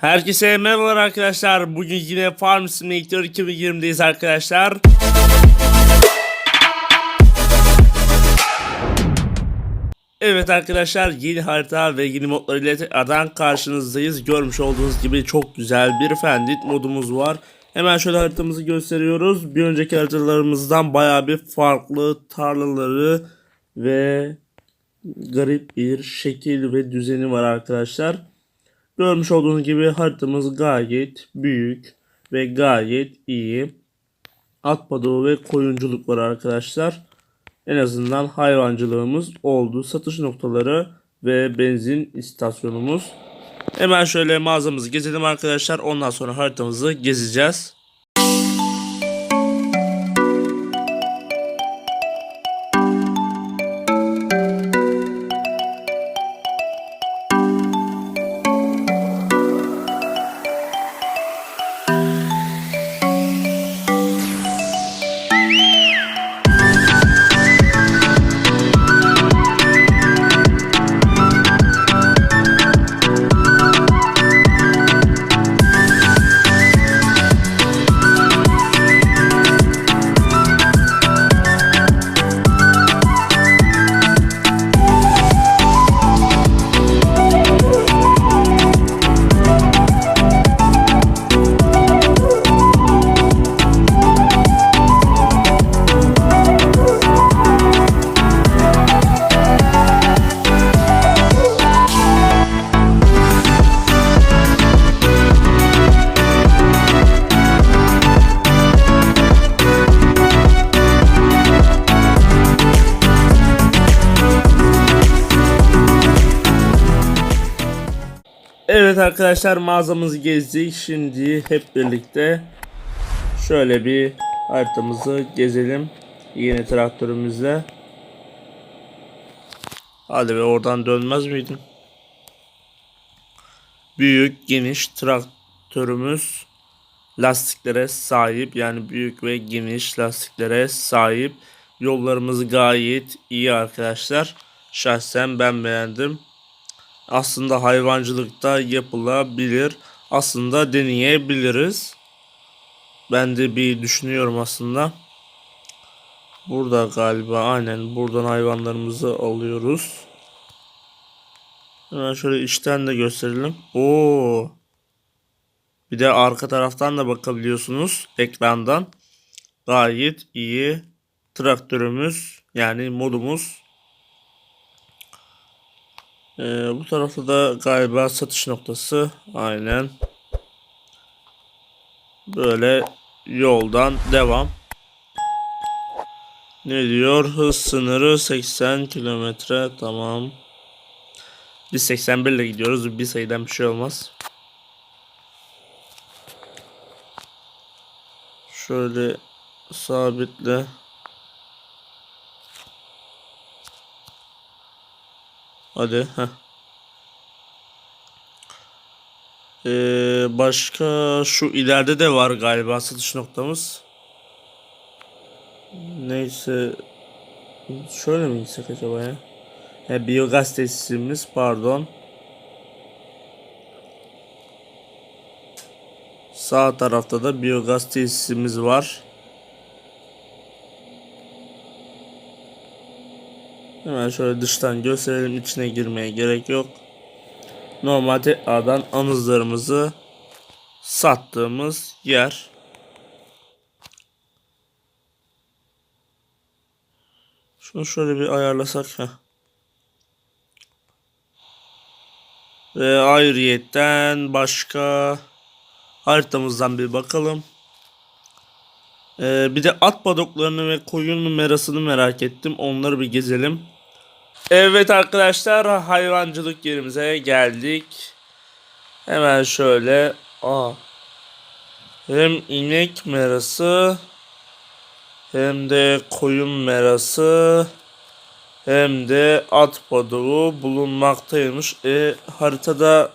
Herkese merhabalar arkadaşlar. Bugün yine Farm Simulator 2020'deyiz arkadaşlar. Evet arkadaşlar yeni harita ve yeni modlar ile tekrardan karşınızdayız. Görmüş olduğunuz gibi çok güzel bir Fendit modumuz var. Hemen şöyle haritamızı gösteriyoruz. Bir önceki haritalarımızdan baya bir farklı tarlaları ve garip bir şekil ve düzeni var arkadaşlar. Görmüş olduğunuz gibi haritamız gayet büyük ve gayet iyi. At padoğu ve koyunculuk var arkadaşlar. En azından hayvancılığımız oldu. Satış noktaları ve benzin istasyonumuz. Hemen şöyle mağazamızı gezelim arkadaşlar. Ondan sonra haritamızı gezeceğiz. Arkadaşlar mağazamızı gezdik. Şimdi hep birlikte şöyle bir haritamızı gezelim. Yeni traktörümüzle. Hadi be oradan dönmez miydin? Büyük geniş traktörümüz lastiklere sahip yani büyük ve geniş lastiklere sahip. Yollarımız gayet iyi arkadaşlar. Şahsen ben beğendim aslında hayvancılıkta yapılabilir. Aslında deneyebiliriz. Ben de bir düşünüyorum aslında. Burada galiba aynen buradan hayvanlarımızı alıyoruz. Hemen şöyle içten de gösterelim. Oo. Bir de arka taraftan da bakabiliyorsunuz ekrandan. Gayet iyi traktörümüz yani modumuz ee, bu tarafta da galiba satış noktası. Aynen. Böyle yoldan devam. Ne diyor? Hız sınırı 80 kilometre. Tamam. Biz 81 ile gidiyoruz. Bir sayıdan bir şey olmaz. Şöyle sabitle. Hadi. Heh. Ee, başka şu ileride de var galiba satış noktamız. Neyse. Şöyle mi gitsek acaba ya? He, biyogaz tesisimiz pardon. Sağ tarafta da biyogaz tesisimiz var. Hemen şöyle dıştan gösterelim. içine girmeye gerek yok. Normalde A'dan anızlarımızı sattığımız yer. Şunu şöyle bir ayarlasak. Heh. Ve ayrıyetten başka haritamızdan bir bakalım. Ee, bir de at padoklarını ve koyun merasını merak ettim. Onları bir gezelim. Evet arkadaşlar hayvancılık yerimize geldik. Hemen şöyle. Aa. Hem inek merası hem de koyun merası hem de at padoğu bulunmaktaymış. E, haritada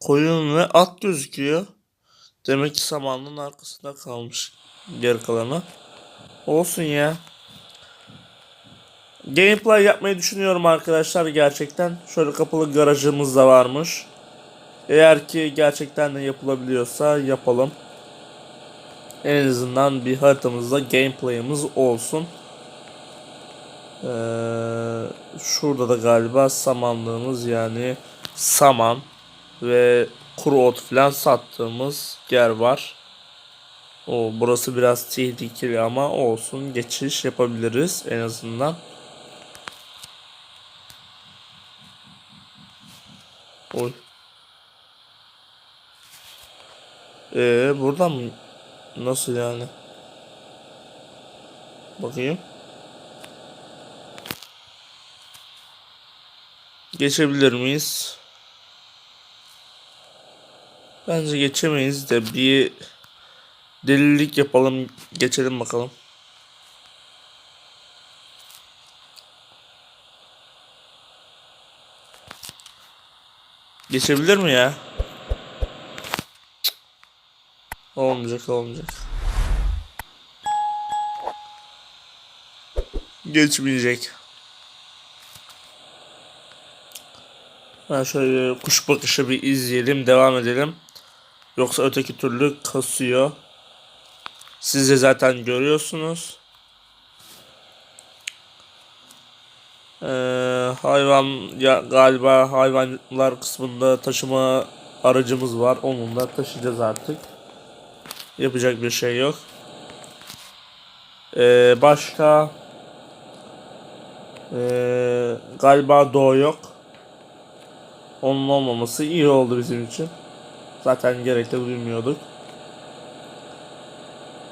koyun ve at gözüküyor. Demek ki samanlığın arkasında kalmış geri kalanı. Olsun ya. Gameplay yapmayı düşünüyorum arkadaşlar gerçekten. Şöyle kapalı garajımız da varmış. Eğer ki gerçekten de yapılabiliyorsa yapalım. En azından bir haritamızda gameplay'ımız olsun. Ee, şurada da galiba samanlığımız yani saman ve kuru ot falan sattığımız yer var. O burası biraz tehlikeli ama olsun geçiş yapabiliriz en azından. Oy. Ee, buradan mı? Nasıl yani? Bakayım. Geçebilir miyiz? Bence geçemeyiz de bir delilik yapalım geçelim bakalım. Geçebilir mi ya? Olmayacak olmayacak. Geçmeyecek. Ben şöyle kuş bakışı bir izleyelim devam edelim. Yoksa öteki türlü kasıyor. Siz de zaten görüyorsunuz. Ee, hayvan ya galiba hayvanlar kısmında taşıma aracımız var. Onunla taşıyacağız artık. Yapacak bir şey yok. Ee, başka ee, galiba doğu yok. Onun olmaması iyi oldu bizim için. Zaten gerek de duymuyorduk.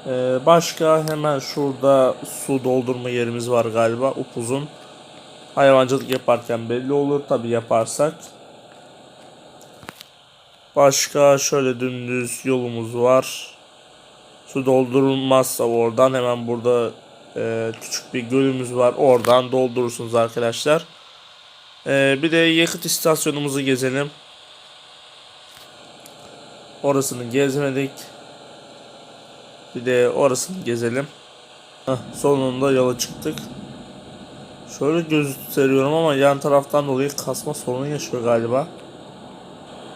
Ee, başka hemen şurada su doldurma yerimiz var galiba upuzun. Hayvancılık yaparken belli olur tabi yaparsak. Başka şöyle dümdüz yolumuz var. Su doldurulmazsa oradan hemen burada e, küçük bir gölümüz var. Oradan doldurursunuz arkadaşlar. E, bir de yakıt istasyonumuzu gezelim. Orasını gezmedik. Bir de orasını gezelim. Heh, sonunda yola çıktık. Şöyle gösteriyorum ama yan taraftan dolayı kasma sorunu yaşıyor galiba.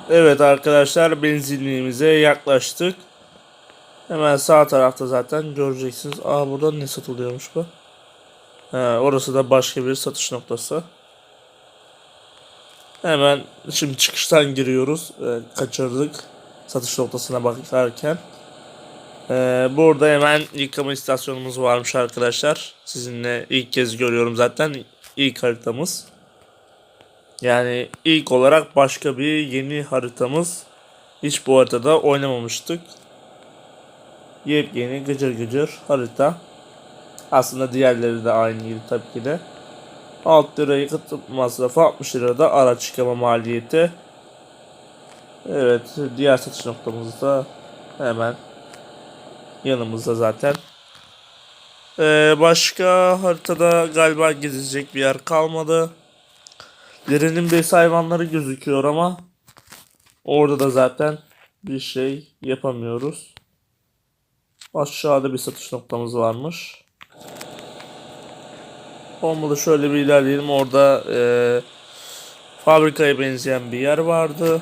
Evet arkadaşlar benzinliğimize yaklaştık. Hemen sağ tarafta zaten göreceksiniz. Aa burada ne satılıyormuş bu? He, orası da başka bir satış noktası. Hemen şimdi çıkıştan giriyoruz. Ee, kaçırdık satış noktasına bakarken. Ee, burada hemen yıkama istasyonumuz varmış arkadaşlar. Sizinle ilk kez görüyorum zaten. ilk haritamız. Yani ilk olarak başka bir yeni haritamız. Hiç bu haritada oynamamıştık. Yepyeni gıcır gıcır harita. Aslında diğerleri de aynıydı tabii ki de. 6 lira yakıt masrafı 60 lira da araç yıkama maliyeti. Evet diğer satış noktamız da hemen yanımızda zaten. Ee, başka haritada galiba gezilecek bir yer kalmadı. Derenin besi hayvanları gözüküyor ama orada da zaten bir şey yapamıyoruz. Aşağıda bir satış noktamız varmış. Olmadı şöyle bir ilerleyelim. Orada e, fabrikaya benzeyen bir yer vardı.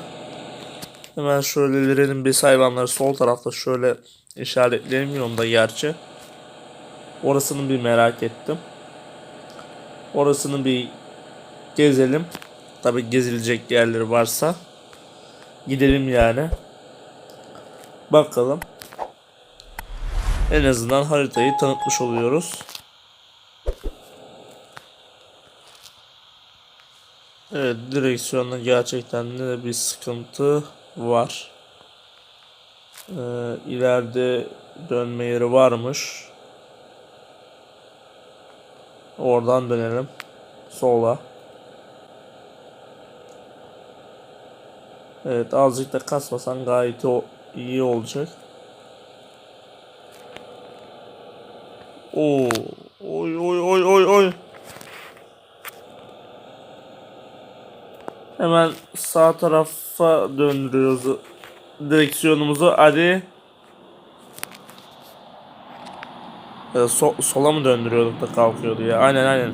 Hemen şöyle verelim biz hayvanları sol tarafta şöyle işaretleyemiyorum da gerçi. Orasını bir merak ettim. Orasını bir gezelim. Tabi gezilecek yerleri varsa. Gidelim yani. Bakalım. En azından haritayı tanıtmış oluyoruz. Evet direksiyonda gerçekten de bir sıkıntı var. Ee, ileride dönme yeri varmış. Oradan dönelim. Sola. Evet azıcık da kasmasan gayet o iyi olacak. Oo, oy oy oy oy oy. Hemen sağ tarafa döndürüyoruz direksiyonumuzu. Hadi. Ee, so sola mı döndürüyorduk da kalkıyordu ya? Aynen aynen.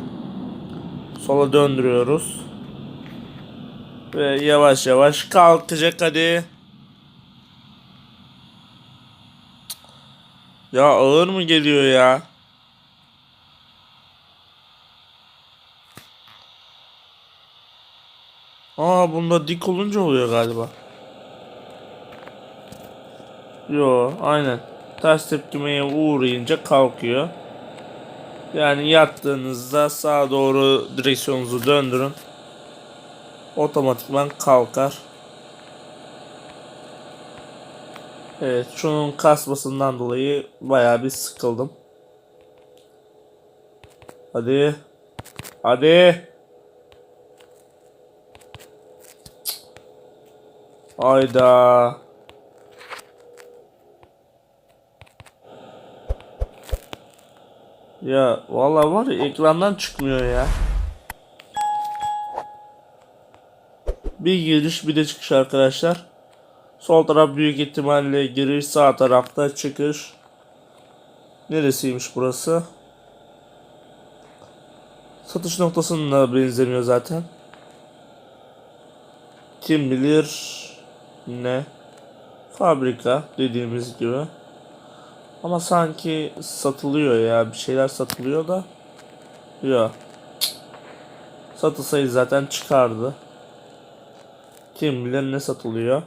Sola döndürüyoruz. Ve yavaş yavaş kalkacak hadi. Ya ağır mı geliyor ya? Aa bunda dik olunca oluyor galiba. Yo aynen. Ters tepkimeye uğrayınca kalkıyor. Yani yattığınızda sağa doğru direksiyonunuzu döndürün. Otomatikman kalkar. Evet şunun kasmasından dolayı bayağı bir sıkıldım. Hadi. Hadi. Ayda. Ya vallahi var ya ekrandan çıkmıyor ya. Bir giriş bir de çıkış arkadaşlar. Sol taraf büyük ihtimalle giriş sağ tarafta çıkış. Neresiymiş burası? Satış noktasına benzemiyor zaten. Kim bilir ne? Fabrika dediğimiz gibi. Ama sanki satılıyor ya. Bir şeyler satılıyor da. Yok. Satılsaydı zaten çıkardı. Kim bilir ne satılıyor.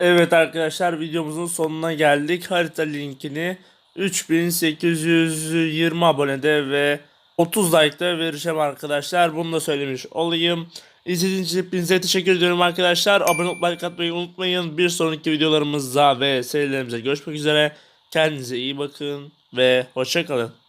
Evet arkadaşlar videomuzun sonuna geldik. Harita linkini 3820 abonede ve 30 like'da vereceğim arkadaşlar. Bunu da söylemiş olayım. İzlediğiniz için hepinize teşekkür ediyorum arkadaşlar. Abone olup like atmayı unutmayın. Bir sonraki videolarımızda ve serilerimize görüşmek üzere. Kendinize iyi bakın ve hoşçakalın.